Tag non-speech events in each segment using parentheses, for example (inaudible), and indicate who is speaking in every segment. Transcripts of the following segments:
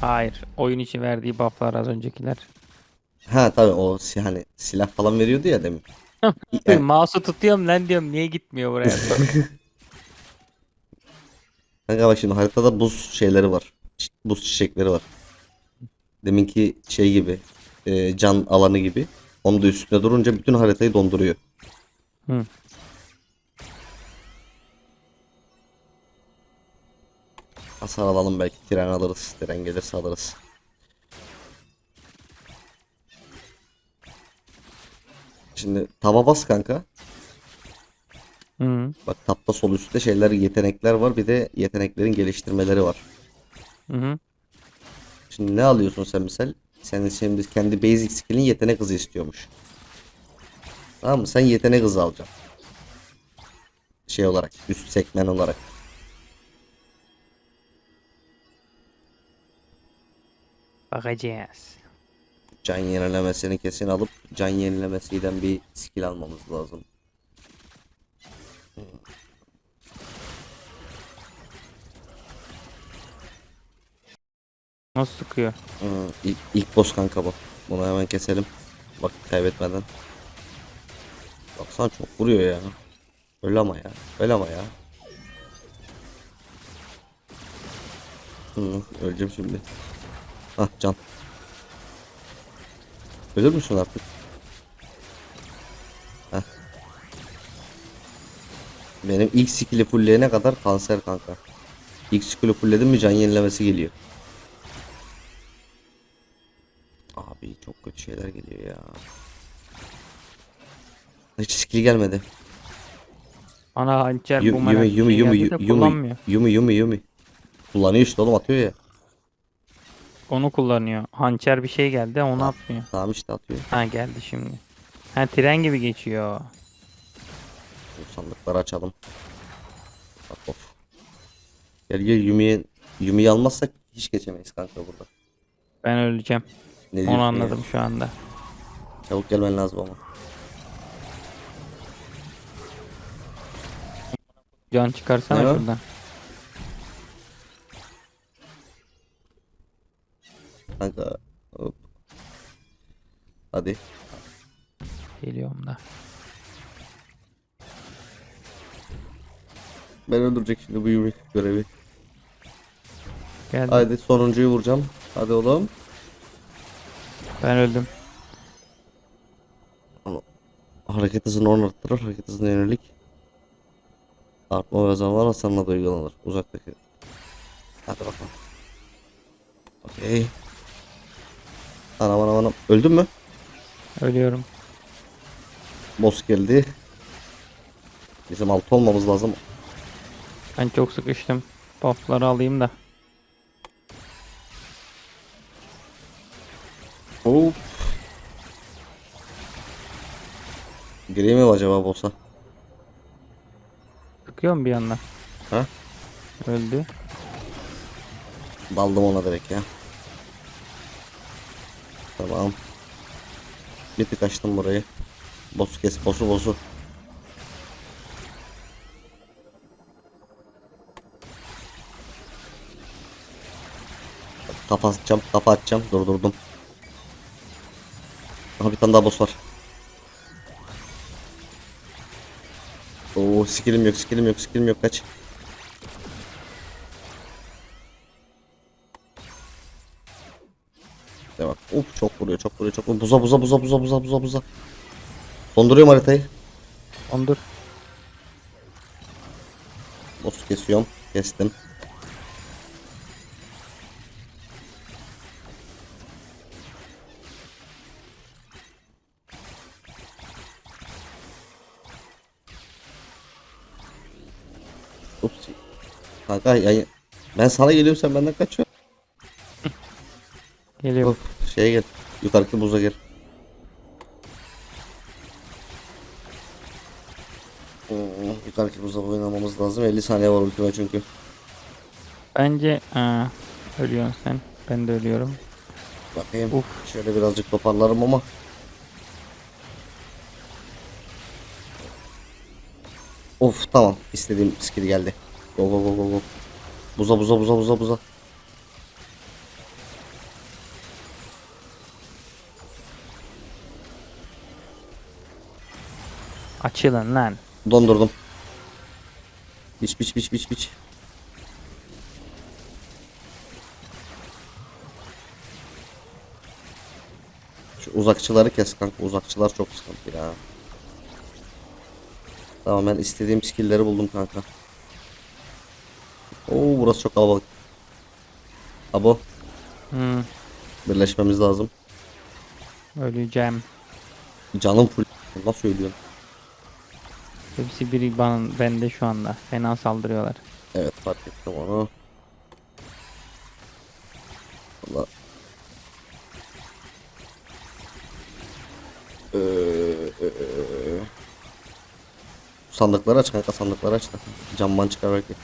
Speaker 1: Hayır. Oyun için verdiği bufflar az öncekiler.
Speaker 2: Ha tabii o si- hani silah falan veriyordu ya demin. (laughs) Evet.
Speaker 1: Mouse'u tutuyorum lan diyorum niye gitmiyor buraya? (laughs)
Speaker 2: Kanka bak şimdi haritada buz şeyleri var. Ç- Buz çiçekleri var. Deminki şey gibi. e, can alanı gibi. Onun da üstünde durunca bütün haritayı donduruyor.
Speaker 1: Hı.
Speaker 2: Hasar alalım belki tren alırız. Tren gelirse alırız. Şimdi taba bas kanka.
Speaker 1: Hı
Speaker 2: Bak tapta sol üstte şeyler yetenekler var. Bir de yeteneklerin geliştirmeleri var.
Speaker 1: hı. hı.
Speaker 2: Şimdi ne alıyorsun sen misal? Senin şimdi kendi basic skill'in yetenek hızı istiyormuş. Tamam mı? Sen yetenek hızı alacaksın. Şey olarak, üst sekmen olarak.
Speaker 1: Bakacağız.
Speaker 2: Can yenilemesini kesin alıp can yenilemesiyle bir skill almamız lazım.
Speaker 1: Nasıl sıkıyor?
Speaker 2: Hmm, ilk, ilk boss kanka bu. Bunu hemen keselim. Vakit kaybetmeden. Baksana çok vuruyor ya. Öyle ama ya. Öyle ama ya. Hı, öleceğim şimdi. Hah can. Ölür müsün artık? Heh. Benim ilk skill'i fullleyene kadar kanser kanka. İlk skill'i fullledim mi can yenilemesi geliyor. Abi çok kötü şeyler geliyor ya. Hiç skill gelmedi.
Speaker 1: Ana hançer bu
Speaker 2: Yumi yumi
Speaker 1: şey
Speaker 2: yumi
Speaker 1: de
Speaker 2: yumi
Speaker 1: kullanmıyor.
Speaker 2: yumi yumi yumi. Kullanıyor işte oğlum atıyor ya.
Speaker 1: Onu kullanıyor. Hançer bir şey geldi onu atmıyor.
Speaker 2: Tamam işte atıyor.
Speaker 1: Ha geldi şimdi. Ha tren gibi geçiyor.
Speaker 2: Bu sandıkları açalım. Bak of. Gel gel Yumi'ye Yumi'yi almazsak hiç geçemeyiz kanka burada.
Speaker 1: Ben öleceğim.
Speaker 2: Ne
Speaker 1: Onu
Speaker 2: ya?
Speaker 1: anladım şu anda.
Speaker 2: Çabuk gelmen lazım ama.
Speaker 1: Can çıkarsana şuradan.
Speaker 2: Kanka. Hop. Hadi.
Speaker 1: Geliyorum da.
Speaker 2: Ben öldürecek şimdi bu Yumi görevi.
Speaker 1: Geldim.
Speaker 2: Haydi sonuncuyu vuracağım. Hadi oğlum.
Speaker 1: Ben öldüm.
Speaker 2: Hareket hızını on arttırır. Hareket hızına yönelik. Artma ve zaman hasarına da uygulanır. Uzaktaki. Hadi bakalım. Okey. Anam anam anam. Öldün mü?
Speaker 1: Ölüyorum.
Speaker 2: Boss geldi. Bizim altı olmamız lazım.
Speaker 1: Ben çok sıkıştım. Buff'ları alayım da.
Speaker 2: Hop. Gireyim mi acaba boss'a?
Speaker 1: Sıkıyorum bir yandan.
Speaker 2: Ha?
Speaker 1: Öldü.
Speaker 2: Daldım ona direkt ya. Tamam. Bir tık açtım burayı. Boss'u kes, boss'u boss'u. Kafa atacağım, kafa atacağım. Durdurdum. Aha bir tane daha boss var. Oo skillim yok, skillim yok, skillim yok. Kaç. Uf çok vuruyor, çok vuruyor, çok vuruyor. Buza buza buza buza buza buza buza. Donduruyorum haritayı.
Speaker 1: Ondur.
Speaker 2: Boss kesiyorum. Kestim. Ups. Kanka ya, ben sana geliyorum sen benden kaçıyorsun.
Speaker 1: Geliyorum.
Speaker 2: Of, şeye gel. Yukarıki buza gel. Hmm, yukarıki buza oynamamız lazım. 50 saniye var ultime çünkü.
Speaker 1: Bence aa, ölüyorsun sen. Ben de ölüyorum.
Speaker 2: Bakayım.
Speaker 1: Uf.
Speaker 2: Şöyle birazcık toparlarım ama. Of tamam. İstediğim skill geldi. Go go go go go. Buza buza buza buza buza.
Speaker 1: Açılın lan.
Speaker 2: Dondurdum. Biç biç biç biç biç. Şu uzakçıları kes kanka. Uzakçılar çok sıkıntı ya. Tamam ben istediğim skill'leri buldum kanka. Oo burası çok kalabalık. Abo
Speaker 1: Hmm,
Speaker 2: birleşmemiz lazım.
Speaker 1: öleceğim.
Speaker 2: Canım full. Nasıl söylüyorsun?
Speaker 1: Hepsi biri bana bende şu anda. Fena saldırıyorlar.
Speaker 2: Evet fark ettim onu. Valla. Ee, e, e, e. Sandıkları aç kanka sandıkları aç da. Camdan çıkar belki.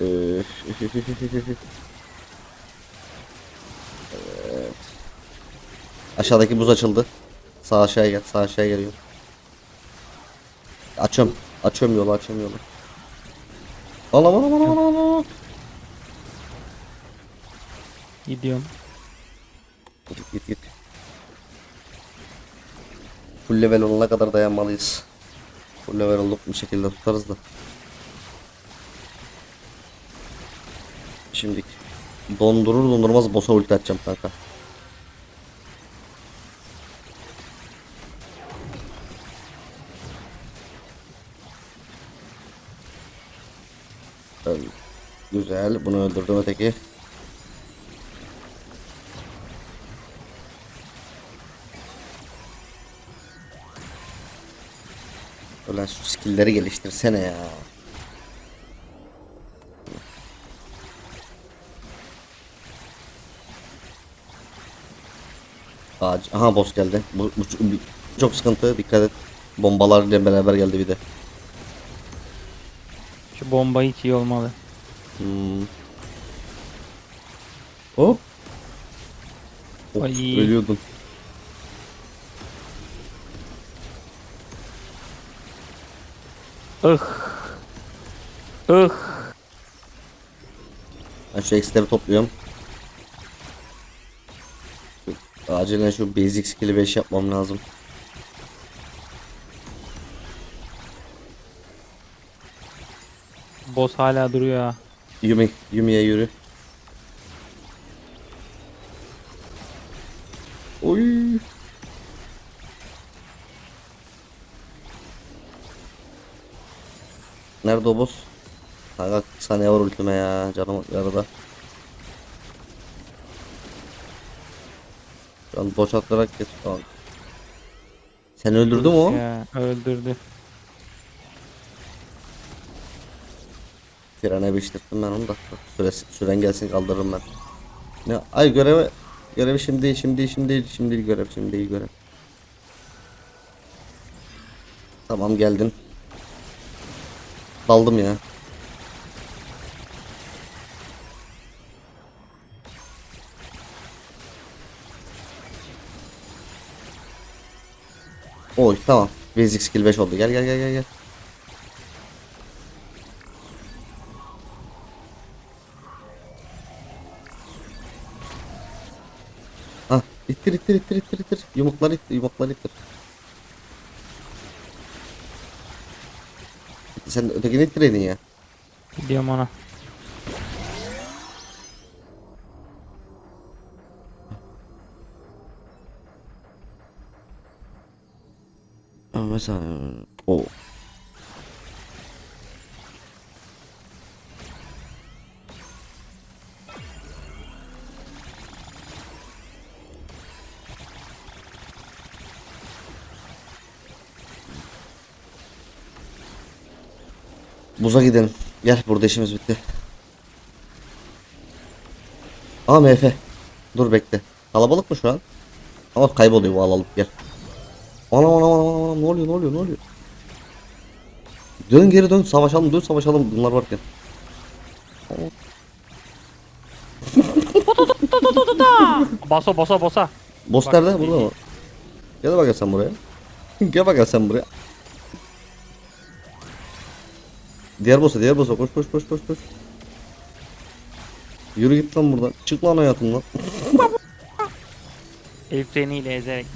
Speaker 2: Ee, (laughs) evet. Aşağıdaki buz açıldı. Sağ aşağıya gel. Sağ aşağıya geliyor. Açıyorum. Açıyorum yolu açıyorum yolu. Alam alam alam alam alam.
Speaker 1: Gidiyorum.
Speaker 2: Git git git. Full level olana kadar dayanmalıyız. Full level olup bir şekilde tutarız da. Şimdi dondurur dondurmaz boss'a ulti atacağım kanka. Öl- Güzel. Bunu öldürdüm öteki. Ulan şu skill'leri geliştirsene ya. Ağaç. Aha boss geldi. Bu, bu, çok sıkıntı. Dikkat et. Bombalarla beraber geldi bir de.
Speaker 1: Şu bomba hiç iyi olmalı.
Speaker 2: Hmm. Hop. Of,
Speaker 1: Ay.
Speaker 2: ölüyordum.
Speaker 1: Ih. Ih.
Speaker 2: Ben şu eksileri topluyorum. Acilen şu basic skill'i 5 yapmam lazım.
Speaker 1: Boss hala duruyor ha.
Speaker 2: Yumi, Yumi'ye yürü. Oy. Nerede o boss? Kanka saniye var ultime ya canım yarıda. Şu an boşaltarak geç tamam. Sen öldürdü mü o?
Speaker 1: Ya, öldürdü.
Speaker 2: Trene biçtirdim ben onu da. Süresi, süren gelsin kaldırırım ben. Ne? Ay göreve görevi şimdi değil, şimdi değil, şimdi değil, şimdi değil görev, şimdi değil görev. Tamam geldin. Daldım ya. Oy tamam. Basic skill 5 oldu. Gel gel gel gel gel. İttir ittir ittir ittir ittir. Yumruklar ittir, yumruklar ittir. Sen ötekini ittireydin ya.
Speaker 1: Gidiyorum ona.
Speaker 2: Mesela o Buza gidelim. Gel burada işimiz bitti. Aa MF. Dur bekle. Kalabalık mı şu an? Ama kayboluyor bu alalım gel. Anam anam anam anam ne oluyor ne oluyor ne oluyor? Dön geri dön savaşalım dön savaşalım bunlar varken.
Speaker 1: Baso bosa bosa.
Speaker 2: Boss nerede? Burada mı? Gel bakalım sen buraya. (laughs) Gel bakalım sen buraya. Diğer boss'a diğer boss'a koş koş koş koş koş. Yürü git lan buradan. Çık lan hayatımdan. (laughs)
Speaker 1: El freniyle ezerek.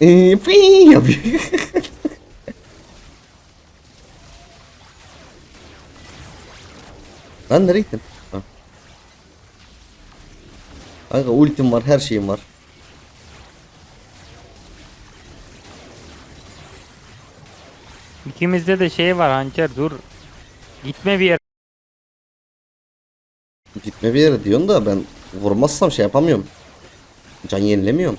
Speaker 2: Eee pii yapıyor. Lan nereye gittin? Ha. Kanka ultim var, her şeyim var.
Speaker 1: İkimizde de şey var hançer dur. Gitme bir yere.
Speaker 2: Gitme bir yere diyorsun da ben vurmazsam şey yapamıyorum. Can yenilemiyorum.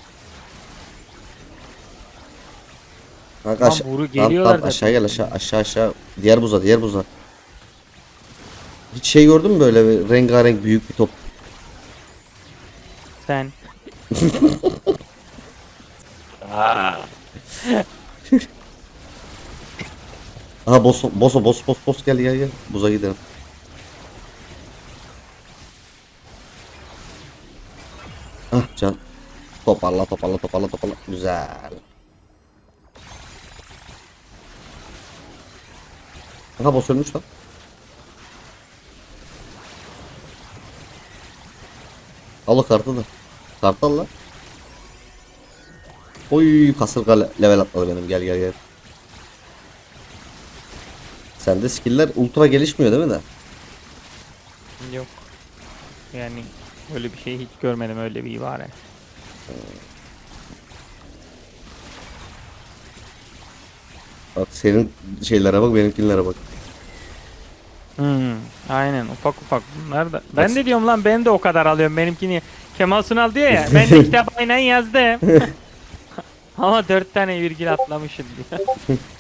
Speaker 2: Kanka aşağı,
Speaker 1: vuru geliyorlar
Speaker 2: aşağı gel aşağı aşağı aşağı. Diğer buza diğer buza. Hiç şey gördün mü böyle bir rengarenk büyük bir top?
Speaker 1: Sen. (laughs)
Speaker 2: Aha boss boss boss boss boss gel gel gel. Buza gidelim. Ah can. Toparla toparla toparla toparla. Güzel. Aha boss ölmüş lan. Al o kartı da. Kartı al lan. Oy kasırga le- level atladı benim gel gel gel. Sende skill'ler ultra gelişmiyor değil mi de?
Speaker 1: Yok. Yani öyle bir şey hiç görmedim öyle bir ibare.
Speaker 2: Bak senin şeylere bak benimkilere bak.
Speaker 1: Hmm, aynen ufak ufak bunlar da. Ben de diyorum lan ben de o kadar alıyorum benimkini. Kemal Sunal diyor ya ben de (laughs) kitap aynen yazdım. (laughs) Ama dört tane virgül atlamışım diyor. (laughs)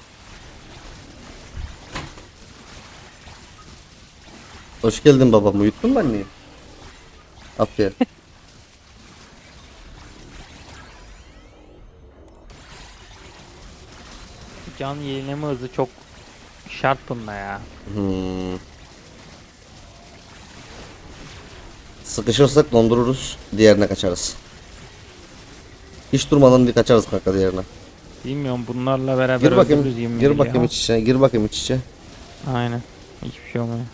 Speaker 2: Hoş geldin babam uyuttun mu anneyi? Aferin. (laughs)
Speaker 1: Can yenileme hızı çok şart bunda ya.
Speaker 2: Hmm. Sıkışırsak dondururuz. Diğerine kaçarız. Hiç durmadan bir kaçarız kanka diğerine.
Speaker 1: Bilmiyorum bunlarla beraber
Speaker 2: Gir bakayım.
Speaker 1: öldürürüz yemin
Speaker 2: Gir bakayım iç içe. Gir bakayım iç içe.
Speaker 1: Aynen. Hiçbir şey olmuyor.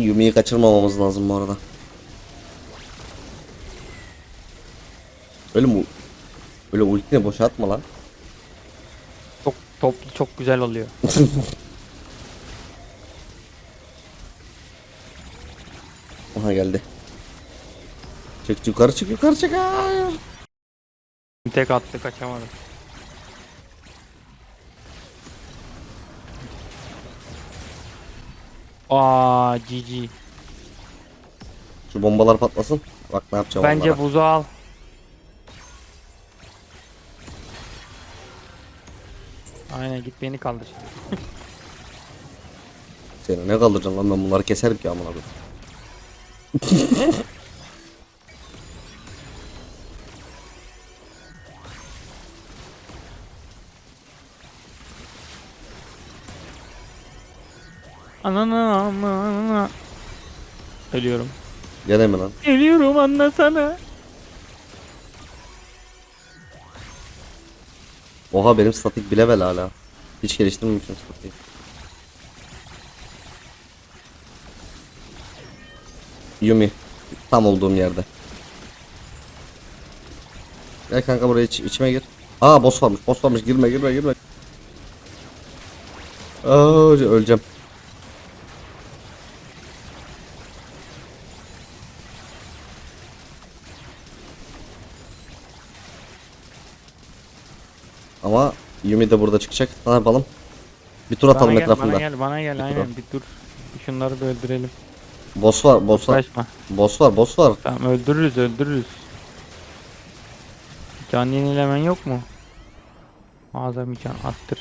Speaker 2: Yumi'yi kaçırmamamız lazım bu arada. Öyle mi? Öyle ultini boşa atma lan.
Speaker 1: Çok toplu çok güzel oluyor. (laughs)
Speaker 2: Aha geldi. Çık yukarı çık yukarı çık. Hayır.
Speaker 1: Tek attı kaçamadım. Aa GG.
Speaker 2: Şu bombalar patlasın. Bak ne yapacağım
Speaker 1: Bence
Speaker 2: onlara.
Speaker 1: buzu al. Aynen git beni kaldır.
Speaker 2: Seni ne kaldıracağım lan ben bunları keserim ki amına koyayım. (laughs)
Speaker 1: Anana anana. Ölüyorum.
Speaker 2: Gene mi lan?
Speaker 1: Ölüyorum anlasana.
Speaker 2: Oha benim statik bir level hala. Hiç geliştirmemişim statiği. Yumi. Tam olduğum yerde. Gel kanka buraya iç, içime gir. Aa boss varmış boss varmış girme girme girme. Aa öleceğim. Ama De burada çıkacak. Ne yapalım? Bir tur atalım
Speaker 1: Bana gel,
Speaker 2: etrafında.
Speaker 1: bana gel, bana gel.
Speaker 2: Bir
Speaker 1: Aynen bir dur. Şunları bir öldürelim.
Speaker 2: Boss var, boss var.
Speaker 1: Uğraşma.
Speaker 2: Boss var, boss var.
Speaker 1: Tamam öldürürüz, öldürürüz. Can yenilemen yok mu? Azami can attır.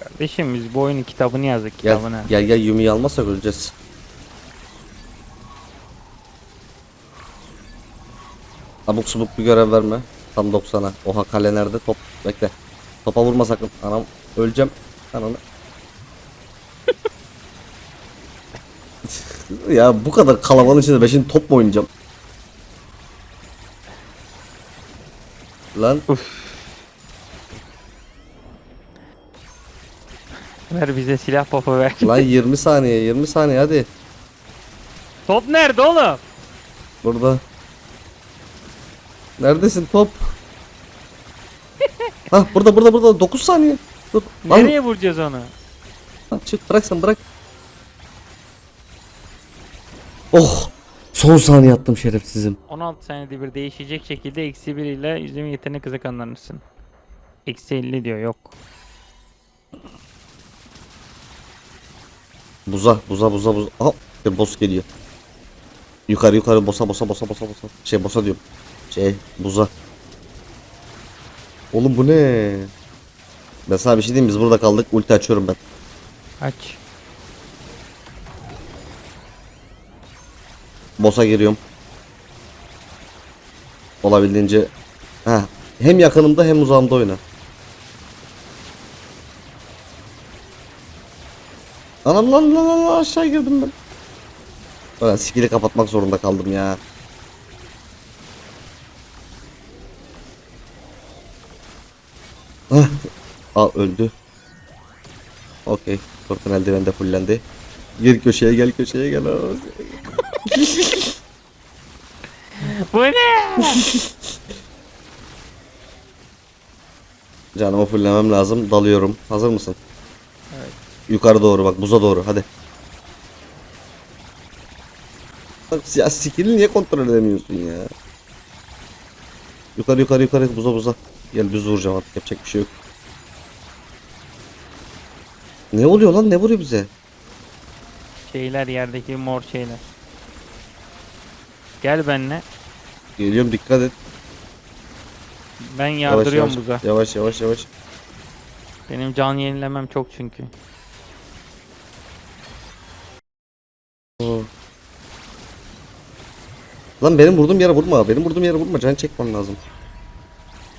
Speaker 1: Kardeşim biz bu oyunun kitabını yazdık
Speaker 2: Gel,
Speaker 1: kitabını.
Speaker 2: gel gel Yumi'yi almazsak öleceğiz. Abuk subuk bir görev verme. Tam 90'a. Oha kale nerede? Top. Bekle. Topa vurma sakın. Anam öleceğim. Ananı. (laughs) ya bu kadar kalabalığın içinde ben şimdi top mu oynayacağım? Lan
Speaker 1: Ver bize silah popu ver.
Speaker 2: Lan 20 saniye 20 saniye hadi.
Speaker 1: Top nerede oğlum?
Speaker 2: Burada. Neredesin top? (laughs) Hah burada burada burada 9 saniye. Dur. Lan,
Speaker 1: Nereye vuracağız onu?
Speaker 2: lan çık bırak sen bırak. Oh! Son saniye attım şerefsizim.
Speaker 1: 16 saniyede bir değişecek şekilde eksi 1 ile yüzümün yetenek hızı kazanırsın. Eksi 50 diyor yok.
Speaker 2: Buza buza buza buza. Aha bir boss geliyor. Yukarı yukarı bosa bosa bosa bosa bosa. Şey bosa diyorum. Şey buza. Oğlum bu ne? Ben sana bir şey diyeyim biz burada kaldık. Ulti açıyorum ben.
Speaker 1: Aç.
Speaker 2: Boss'a giriyorum. Olabildiğince ha hem yakınımda hem uzağımda oyna. Anam lan lan lan aşağı girdim ben. Ulan skill'i kapatmak zorunda kaldım ya. Aa öldü. Okey. Korkun eldiven de fullendi. Gir köşeye gel köşeye gel. (laughs)
Speaker 1: Bu ne?
Speaker 2: Canımı fullemem lazım. Dalıyorum. Hazır mısın? Evet. Yukarı doğru bak. Buza doğru. Hadi. Bak ya skill'i niye kontrol edemiyorsun ya? Yukarı yukarı yukarı buza buza. Gel düz vuracağım artık yapacak bir şey yok. Ne oluyor lan? Ne vuruyor bize?
Speaker 1: Şeyler yerdeki mor şeyler. Gel benimle.
Speaker 2: Geliyorum dikkat et.
Speaker 1: Ben
Speaker 2: Yavaş
Speaker 1: yardırıyorum
Speaker 2: yavaş.
Speaker 1: buza.
Speaker 2: Yavaş yavaş yavaş.
Speaker 1: Benim can yenilemem çok çünkü.
Speaker 2: Oo. Lan benim vurduğum yere vurma. Benim vurduğum yere vurma. Can çekmem lazım.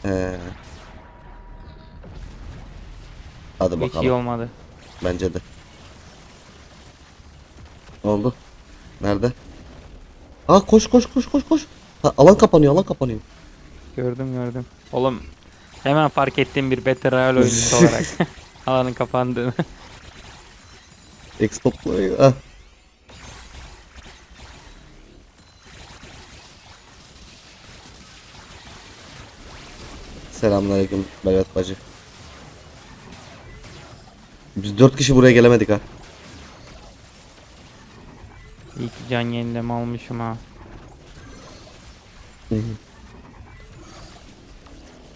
Speaker 2: Ee. Hadi
Speaker 1: Hiç
Speaker 2: bakalım.
Speaker 1: iyi olmadı.
Speaker 2: Bence de. Ne oldu? Nerede? Aa koş koş koş koş koş. Ha, alan kapanıyor alan kapanıyor.
Speaker 1: Gördüm gördüm. Oğlum hemen fark ettiğim bir Battle Royale (laughs) oyuncusu olarak. Alanın kapandığını.
Speaker 2: Xbox ah. Selamünaleyküm Belvet bacı. Biz dört kişi buraya gelemedik ha.
Speaker 1: İyi ki can yenileme almışım ha.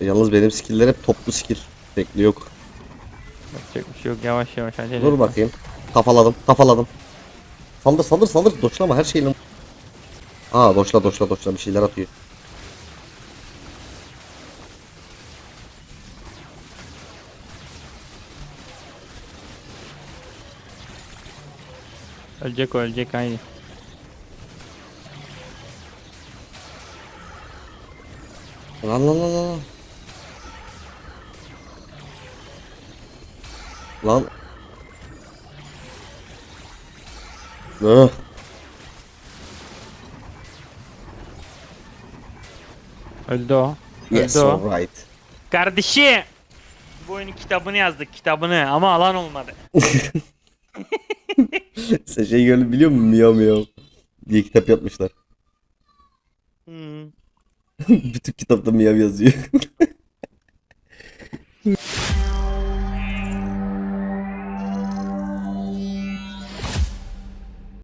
Speaker 2: Yalnız benim skill'ler hep toplu skill. Tekli yok.
Speaker 1: Yapacak bir şey yok. Yavaş yavaş acele
Speaker 2: Dur
Speaker 1: etme.
Speaker 2: bakayım. Kafaladım, kafaladım. Saldır, saldır, saldır. Doçlama her şeyle. Aa, doçla, doçla, doçla bir şeyler atıyor.
Speaker 1: Ölecek o ölecek haydi.
Speaker 2: Lan lan lan lan. Lan. Öh.
Speaker 1: Öldü o.
Speaker 2: Yes,
Speaker 1: Öldü o.
Speaker 2: alright.
Speaker 1: Kardeşim. Bu oyunun kitabını yazdık kitabını ama alan olmadı. (laughs)
Speaker 2: Sen şey gördün biliyor musun? Miyav miyav diye kitap yapmışlar.
Speaker 1: Hmm. (laughs)
Speaker 2: Bütün kitapta miyav yazıyor. (laughs)